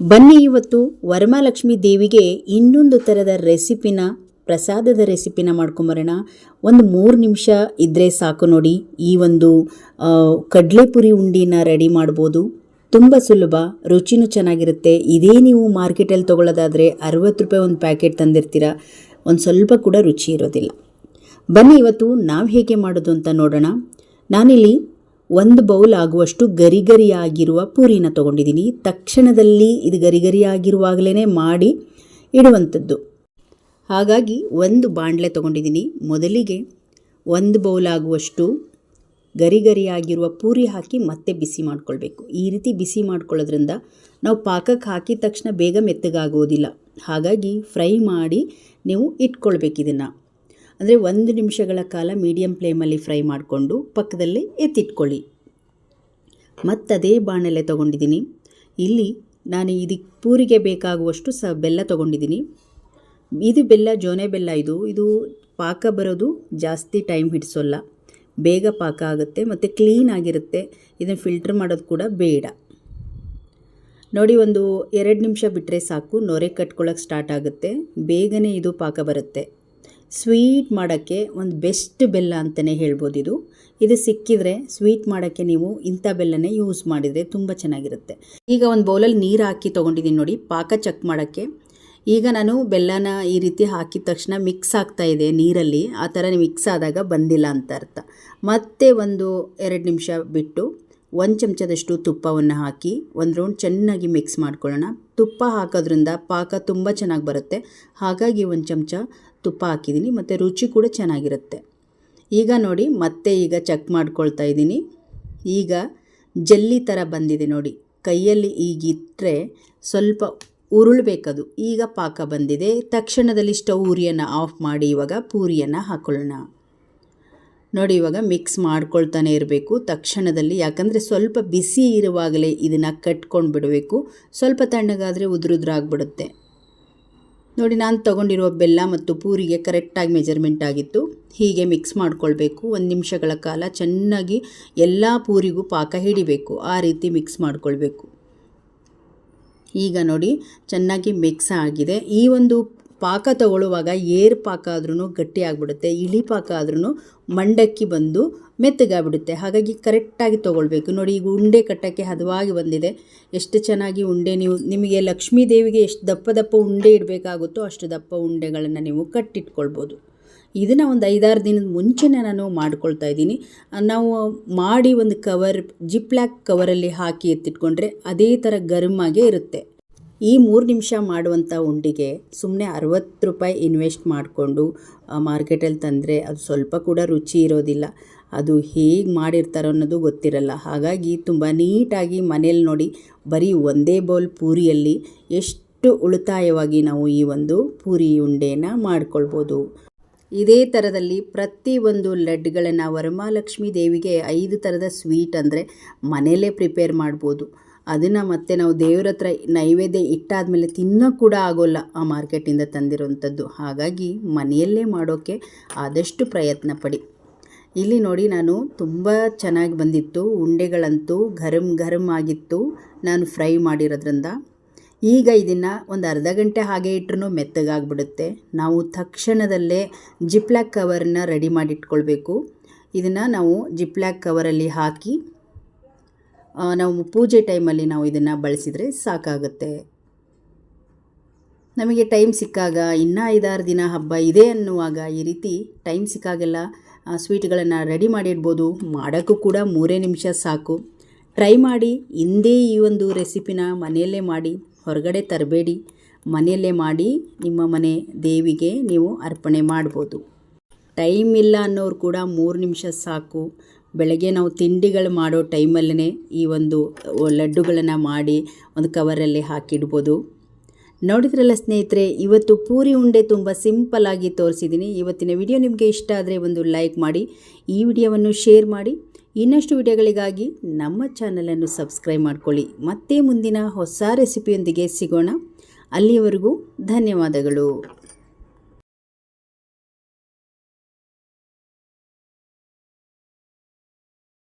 ಬನ್ನಿ ಇವತ್ತು ವರಮಹಾಲಕ್ಷ್ಮಿ ದೇವಿಗೆ ಇನ್ನೊಂದು ಥರದ ರೆಸಿಪಿನ, ಪ್ರಸಾದದ ರೆಸಿಪಿನ ಮಾಡ್ಕೊಂಬರೋಣ. ಒಂದು ಮೂರು ನಿಮಿಷ ಇದ್ದರೆ ಸಾಕು ನೋಡಿ. ಈ ಒಂದು ಕಡಲೆಪುರಿ ಉಂಡಿನ ರೆಡಿ ಮಾಡ್ಬೋದು. ತುಂಬ ಸುಲಭ, ರುಚಿನೂ ಚೆನ್ನಾಗಿರುತ್ತೆ. ಇದೇ ನೀವು ಮಾರ್ಕೆಟಲ್ಲಿ ತೊಗೊಳ್ಳೋದಾದರೆ ಅರವತ್ತು ರೂಪಾಯಿ ಒಂದು ಪ್ಯಾಕೆಟ್ ತಂದಿರ್ತೀರ. ಒಂದು ಸ್ವಲ್ಪ ಕೂಡ ರುಚಿ ಇರೋದಿಲ್ಲ. ಬನ್ನಿ ಇವತ್ತು ನಾವು ಹೇಗೆ ಮಾಡೋದು ಅಂತ ನೋಡೋಣ. ನಾನಿಲ್ಲಿ ಒಂದು ಬೌಲ್ ಆಗುವಷ್ಟು ಗರಿಗರಿಯಾಗಿರುವ ಪೂರಿನ ತಗೊಂಡಿದ್ದೀನಿ. ತಕ್ಷಣದಲ್ಲಿ ಇದು ಗರಿಗರಿಯಾಗಿರುವಾಗಲೇ ಮಾಡಿ ಇಡುವಂಥದ್ದು. ಹಾಗಾಗಿ ಒಂದು ಬಾಣಲೆ ತಗೊಂಡಿದ್ದೀನಿ. ಮೊದಲಿಗೆ ಒಂದು ಬೌಲ್ ಆಗುವಷ್ಟು ಗರಿಗರಿಯಾಗಿರುವ ಪೂರಿ ಹಾಕಿ ಮತ್ತೆ ಬಿಸಿ ಮಾಡ್ಕೊಳ್ಬೇಕು. ಈ ರೀತಿ ಬಿಸಿ ಮಾಡ್ಕೊಳ್ಳೋದ್ರಿಂದ ನಾವು ಪಾಕಕ್ಕೆ ಹಾಕಿದ ತಕ್ಷಣ ಬೇಗ ಮೆತ್ತಗಾಗೋದಿಲ್ಲ ಹಾಗಾಗಿ ಫ್ರೈ ಮಾಡಿ ನೀವು ಇಟ್ಕೊಳ್ಬೇಕು ಇದನ್ನು. ಅಂದರೆ ಒಂದು ನಿಮಿಷಗಳ ಕಾಲ ಮೀಡಿಯಂ ಫ್ಲೇಮಲ್ಲಿ ಫ್ರೈ ಮಾಡಿಕೊಂಡು ಪಕ್ಕದಲ್ಲಿ ಎತ್ತಿಟ್ಕೊಳ್ಳಿ. ಮತ್ತದೇ ಬಾಣಲೆ ತೊಗೊಂಡಿದ್ದೀನಿ. ಇಲ್ಲಿ ನಾನು ಇದಕ್ಕೆ ಪೂರಿಗೆ ಬೇಕಾಗುವಷ್ಟು ಸ ಬೆಲ್ಲ ತೊಗೊಂಡಿದ್ದೀನಿ. ಇದು ಬೆಲ್ಲ, ಜೋನೆ ಬೆಲ್ಲ ಇದು. ಇದು ಪಾಕ ಬರೋದು ಜಾಸ್ತಿ ಟೈಮ್ ಹಿಡಿಸೋಲ್ಲ. ಬೇಗ ಪಾಕ ಆಗುತ್ತೆ ಮತ್ತು ಕ್ಲೀನ್ ಆಗಿರುತ್ತೆ. ಇದನ್ನು ಫಿಲ್ಟ್ರ್ ಮಾಡೋದು ಕೂಡ ಬೇಡ. ನೋಡಿ ಒಂದು ಎರಡು ನಿಮಿಷ ಬಿಟ್ಟರೆ ಸಾಕು. ನೊರೆ ಕಟ್ಕೊಳ್ಳೋಕೆ ಸ್ಟಾರ್ಟ್ ಆಗುತ್ತೆ. ಬೇಗನೆ ಇದು ಪಾಕ ಬರುತ್ತೆ. ಸ್ವೀಟ್ ಮಾಡೋಕ್ಕೆ ಒಂದು ಬೆಸ್ಟ್ ಬೆಲ್ಲ ಅಂತಲೇ ಹೇಳ್ಬೋದು ಇದು. ಇದು ಸಿಕ್ಕಿದರೆ ಸ್ವೀಟ್ ಮಾಡೋಕ್ಕೆ ನೀವು ಇಂಥ ಬೆಲ್ಲನೇ ಯೂಸ್ ಮಾಡಿದರೆ ತುಂಬ ಚೆನ್ನಾಗಿರುತ್ತೆ. ಈಗ ಒಂದು ಬೌಲಲ್ಲಿ ನೀರು ಹಾಕಿ ತೊಗೊಂಡಿದ್ದೀನಿ ನೋಡಿ, ಪಾಕ ಚೆಕ್ ಮಾಡೋಕ್ಕೆ. ಈಗ ನಾನು ಬೆಲ್ಲನ ಈ ರೀತಿ ಹಾಕಿದ ತಕ್ಷಣ ಮಿಕ್ಸ್ ಆಗ್ತಾ ಇದೆ ನೀರಲ್ಲಿ. ಆ ಥರ ಮಿಕ್ಸ್ ಆದಾಗ ಬಂದಿಲ್ಲ ಅಂತ ಅರ್ಥ. ಮತ್ತೆ ಒಂದು ಎರಡು ನಿಮಿಷ ಬಿಟ್ಟು ಒಂದು ಚಮಚದಷ್ಟು ತುಪ್ಪವನ್ನು ಹಾಕಿ ಒಂದು ರೌಂಡ್ ಚೆನ್ನಾಗಿ ಮಿಕ್ಸ್ ಮಾಡ್ಕೊಳ್ಳೋಣ. ತುಪ್ಪ ಹಾಕೋದ್ರಿಂದ ಪಾಕ ತುಂಬ ಚೆನ್ನಾಗಿ ಬರುತ್ತೆ. ಹಾಗಾಗಿ ಒಂದು ಚಮಚ ತುಪ್ಪ ಹಾಕಿದ್ದೀನಿ ಮತ್ತು ರುಚಿ ಕೂಡ ಚೆನ್ನಾಗಿರುತ್ತೆ. ಈಗ ನೋಡಿ, ಮತ್ತೆ ಈಗ ಚೆಕ್ ಮಾಡ್ಕೊಳ್ತಾ ಇದ್ದೀನಿ. ಈಗ ಜಲ್ಲಿ ಥರ ಬಂದಿದೆ ನೋಡಿ. ಕೈಯಲ್ಲಿ ಈಗಿಟ್ಟರೆ ಸ್ವಲ್ಪ ಉರುಳಬೇಕದು. ಈಗ ಪಾಕ ಬಂದಿದೆ. ತಕ್ಷಣದಲ್ಲಿ ಸ್ಟವ್ ಉರಿಯನ್ನು ಆಫ್ ಮಾಡಿ ಇವಾಗ ಪೂರಿಯನ್ನು ಹಾಕೊಳ್ಳೋಣ. ನೋಡಿ, ಇವಾಗ ಮಿಕ್ಸ್ ಮಾಡ್ಕೊಳ್ತಾನೆ ಇರಬೇಕು. ತಕ್ಷಣದಲ್ಲಿ ಯಾಕಂದರೆ ಸ್ವಲ್ಪ ಬಿಸಿ ಇರುವಾಗಲೇ ಇದನ್ನು ಕಟ್ಕೊಂಡು ಬಿಡಬೇಕು ಸ್ವಲ್ಪ ತಣ್ಣಗಾದರೆ ಉದುರುದ್ರಾಗ್ಬಿಡುತ್ತೆ. ನೋಡಿ, ನಾನು ತಗೊಂಡಿರುವ ಬೆಲ್ಲ ಮತ್ತು ಪೂರಿಗೆ ಕರೆಕ್ಟಾಗಿ ಮೆಜರ್ಮೆಂಟ್ ಆಗಿತ್ತು. ಹೀಗೆ ಮಿಕ್ಸ್ ಮಾಡ್ಕೊಳ್ಬೇಕು. ಒಂದು ನಿಮಿಷಗಳ ಕಾಲ ಚೆನ್ನಾಗಿ ಎಲ್ಲ ಪೂರಿಗೂ ಪಾಕ ಹಿಡಿಬೇಕು. ಆ ರೀತಿ ಮಿಕ್ಸ್ ಮಾಡ್ಕೊಳ್ಬೇಕು. ಈಗ ನೋಡಿ, ಚೆನ್ನಾಗಿ ಮಿಕ್ಸ್ ಆಗಿದೆ. ಈ ಒಂದು ಪಾಕ ತಗೊಳ್ಳುವಾಗ ಏರ್ ಪಾಕ ಆದ್ರೂ ಗಟ್ಟಿ ಆಗಿಬಿಡುತ್ತೆ, ಇಳಿ ಪಾಕ ಆದ್ರೂ ಮಂಡಕ್ಕಿ ಬಂದು ಮೆತ್ತಗಾಗ್ಬಿಡುತ್ತೆ. ಹಾಗಾಗಿ ಕರೆಕ್ಟಾಗಿ ತೊಗೊಳ್ಬೇಕು. ನೋಡಿ, ಈಗ ಉಂಡೆ ಕಟ್ಟೋಕ್ಕೆ ಹದವಾಗಿ ಬಂದಿದೆ. ಎಷ್ಟು ಚೆನ್ನಾಗಿ ಉಂಡೆ ನೀವು, ನಿಮಗೆ ಲಕ್ಷ್ಮೀ ದೇವಿಗೆ ಎಷ್ಟು ದಪ್ಪ ದಪ್ಪ ಉಂಡೆ ಇಡಬೇಕಾಗುತ್ತೋ ಅಷ್ಟು ದಪ್ಪ ಉಂಡೆಗಳನ್ನು ನೀವು ಕಟ್ಟಿಟ್ಕೊಳ್ಬೋದು. ಇದನ್ನು ಒಂದು ಐದಾರು ದಿನದ ಮುಂಚೆನೇ ನಾನು ಮಾಡ್ಕೊಳ್ತಾ ಇದ್ದೀನಿ. ನಾವು ಮಾಡಿ ಒಂದು ಕವರ್ ಜಿಪ್ಲ್ಯಾಕ್ ಕವರಲ್ಲಿ ಹಾಕಿ ಎತ್ತಿಟ್ಕೊಂಡ್ರೆ ಅದೇ ಥರ ಗರಮಾಗೇ ಇರುತ್ತೆ. ಈ ಮೂರು ನಿಮಿಷ ಮಾಡುವಂಥ ಉಂಡಿಗೆ ಸುಮ್ಮನೆ ಅರವತ್ತು ರೂಪಾಯಿ ಇನ್ವೆಸ್ಟ್ ಮಾಡಿಕೊಂಡು ಮಾರ್ಕೆಟಲ್ಲಿ ತಂದರೆ ಅದು ಸ್ವಲ್ಪ ಕೂಡ ರುಚಿ ಇರೋದಿಲ್ಲ. ಅದು ಹೇಗೆ ಮಾಡಿರ್ತಾರೋ ಅನ್ನೋದು ಗೊತ್ತಿರಲ್ಲ. ಹಾಗಾಗಿ ತುಂಬ ನೀಟಾಗಿ ಮನೇಲಿ ನೋಡಿ, ಬರೀ ಒಂದೇ ಬೌಲ್ ಪೂರಿಯಲ್ಲಿ ಎಷ್ಟು ಉಳಿತಾಯವಾಗಿ ನಾವು ಈ ಒಂದು ಪೂರಿ ಉಂಡೆನ ಮಾಡ್ಕೊಳ್ಬೋದು. ಇದೇ ಥರದಲ್ಲಿ ಒಂದು ಲಡ್ಡುಗಳನ್ನು ವರಮಹಾಲಕ್ಷ್ಮಿ ದೇವಿಗೆ ಐದು ಥರದ ಸ್ವೀಟ್ ಅಂದರೆ ಮನೆಯಲ್ಲೇ ಪ್ರಿಪೇರ್ ಮಾಡ್ಬೋದು. ಅದನ್ನು ಮತ್ತೆ ನಾವು ದೇವ್ರ ಹತ್ರ ನೈವೇದ್ಯ ಇಟ್ಟಾದಮೇಲೆ ತಿನ್ನೋ ಕೂಡ ಆಗೋಲ್ಲ ಆ ಮಾರ್ಕೆಟಿಂದ ತಂದಿರುವಂಥದ್ದು. ಹಾಗಾಗಿ ಮನೆಯಲ್ಲೇ ಮಾಡೋಕ್ಕೆ ಆದಷ್ಟು ಪ್ರಯತ್ನ ಪಡಿ. ಇಲ್ಲಿ ನೋಡಿ ನಾನು ತುಂಬ ಚೆನ್ನಾಗಿ ಬಂದಿತ್ತು. ಉಂಡೆಗಳಂತೂ ಗರಂ ಗರಂ ಆಗಿತ್ತು ನಾನು ಫ್ರೈ ಮಾಡಿರೋದ್ರಿಂದ. ಈಗ ಇದನ್ನು ಒಂದು ಅರ್ಧ ಗಂಟೆ ಹಾಗೆ ಇಟ್ಟರೂ ಮೆತ್ತಗಾಗ್ಬಿಡುತ್ತೆ. ನಾವು ತಕ್ಷಣದಲ್ಲೇ ಜಿಪ್ಲ್ಯಾಕ್ ಕವರ್ನ ರೆಡಿ ಮಾಡಿಟ್ಕೊಳ್ಬೇಕು. ಇದನ್ನು ನಾವು ಜಿಪ್ಲ್ಯಾಕ್ ಕವರಲ್ಲಿ ಹಾಕಿ ನಾವು ಪೂಜೆ ಟೈಮಲ್ಲಿ ನಾವು ಇದನ್ನು ಬಳಸಿದರೆ ಸಾಕಾಗುತ್ತೆ. ನಮಗೆ ಟೈಮ್ ಸಿಕ್ಕಾಗ ಇನ್ನೂ ಐದಾರು ದಿನ ಹಬ್ಬ ಇದೆ ಅನ್ನುವಾಗ ಈ ರೀತಿ ಟೈಮ್ ಸಿಕ್ಕಾಗೆಲ್ಲ ಸ್ವೀಟ್ಗಳನ್ನು ರೆಡಿ ಮಾಡಿಡ್ಬೋದು. ಮಾಡೋಕ್ಕೂ ಕೂಡ ಮೂರೇ ನಿಮಿಷ ಸಾಕು. ಟ್ರೈ ಮಾಡಿ, ಹಿಂದೆ ಈ ಒಂದು ರೆಸಿಪಿನ ಮನೆಯಲ್ಲೇ ಮಾಡಿ, ಹೊರಗಡೆ ತರಬೇಡಿ. ಮನೆಯಲ್ಲೇ ಮಾಡಿ ನಿಮ್ಮ ಮನೆ ದೇವಿಗೆ ನೀವು ಅರ್ಪಣೆ ಮಾಡ್ಬೋದು. ಟೈಮ್ ಇಲ್ಲ ಅನ್ನೋರು ಕೂಡ ಮೂರು ನಿಮಿಷ ಸಾಕು. ಬೆಳಗ್ಗೆ ನಾವು ತಿಂಡಿಗಳು ಮಾಡೋ ಟೈಮಲ್ಲೇ ಈ ಒಂದು ಲಡ್ಡುಗಳನ್ನು ಮಾಡಿ ಒಂದು ಕವರಲ್ಲಿ ಹಾಕಿಡ್ಬೋದು. ನೋಡಿದ್ರಲ್ಲ ಸ್ನೇಹಿತರೆ, ಇವತ್ತು ಪೂರಿ ಉಂಡೆ ತುಂಬ ಸಿಂಪಲ್ಲಾಗಿ ತೋರಿಸಿದ್ದೀನಿ ಇವತ್ತಿನ ವಿಡಿಯೋ ನಿಮಗೆ ಇಷ್ಟ ಆದರೆ ಒಂದು ಲೈಕ್ ಮಾಡಿ, ಈ ವಿಡಿಯೋವನ್ನು ಶೇರ್ ಮಾಡಿ. ಇನ್ನಷ್ಟು ವಿಡಿಯೋಗಳಿಗಾಗಿ ನಮ್ಮ ಚಾನಲನ್ನು ಸಬ್ಸ್ಕ್ರೈಬ್ ಮಾಡ್ಕೊಳ್ಳಿ. ಮತ್ತೆ ಮುಂದಿನ ಹೊಸ ರೆಸಿಪಿಯೊಂದಿಗೆ ಸಿಗೋಣ. ಅಲ್ಲಿಯವರೆಗೂ ಧನ್ಯವಾದಗಳು.